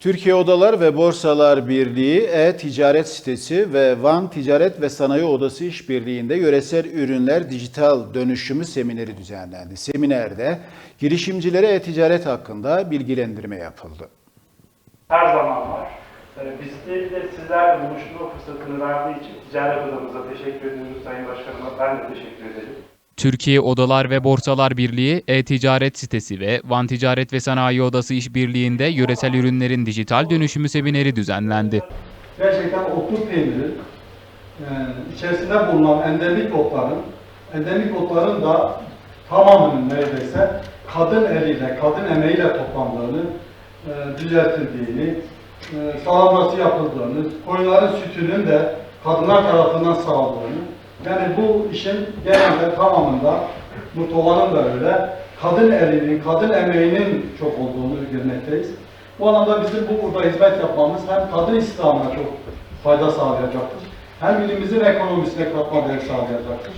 Türkiye Odalar ve Borsalar Birliği e-ticaret sitesi ve Van Ticaret ve Sanayi Odası işbirliğinde yöresel ürünler dijital dönüşümü semineri düzenlendi. Seminerde girişimcilere e-ticaret hakkında bilgilendirme yapıldı. her zaman var. Ee, Bizleri de sizlerle buluşturma fırsatını verdiği için Ticaret Odamıza teşekkür ediyoruz Sayın Başkanıma. Ben de teşekkür ederim. Türkiye Odalar ve Borsalar Birliği e-ticaret sitesi ve Van Ticaret ve Sanayi Odası işbirliğinde yöresel ürünlerin dijital dönüşümü semineri düzenlendi. gerçekten otlu peyniri e, içerisinde bulunan endemik otların, endemik otların da tamamının neredeyse kadın eliyle, kadın emeğiyle toplandığını, e, düzeltildiğini, e, sağlaması yapıldığını, koyunların sütünün de kadınlar tarafından sağlandığını, yani bu işin genelde tamamında, Murtova'nın da öyle, kadın elinin, kadın emeğinin çok olduğunu görmekteyiz. Bu anlamda bizim bu burada hizmet yapmamız hem kadın istihdamına çok fayda sağlayacaktır. Hem ilimizin ekonomisine katma değer sağlayacaktır.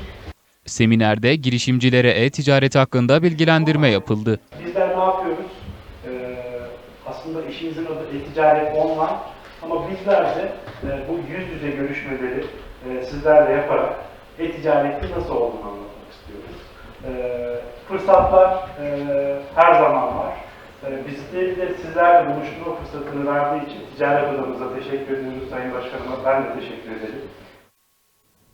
Seminerde girişimcilere e-ticaret hakkında bilgilendirme yapıldı. Bizler ne yapıyoruz? Ee, aslında işimizin adı e-ticaret online ama bizler de e, bu yüz yüze görüşmeleri e, sizlerle yaparak e-ticaretin nasıl olduğunu anlatmak istiyoruz. Ee, fırsatlar e, her zaman var. Ee, bizleri de sizlerle buluşturma fırsatını verdiği için Ticaret Odamıza teşekkür ediyoruz Sayın Başkanıma. Ben de teşekkür ederim.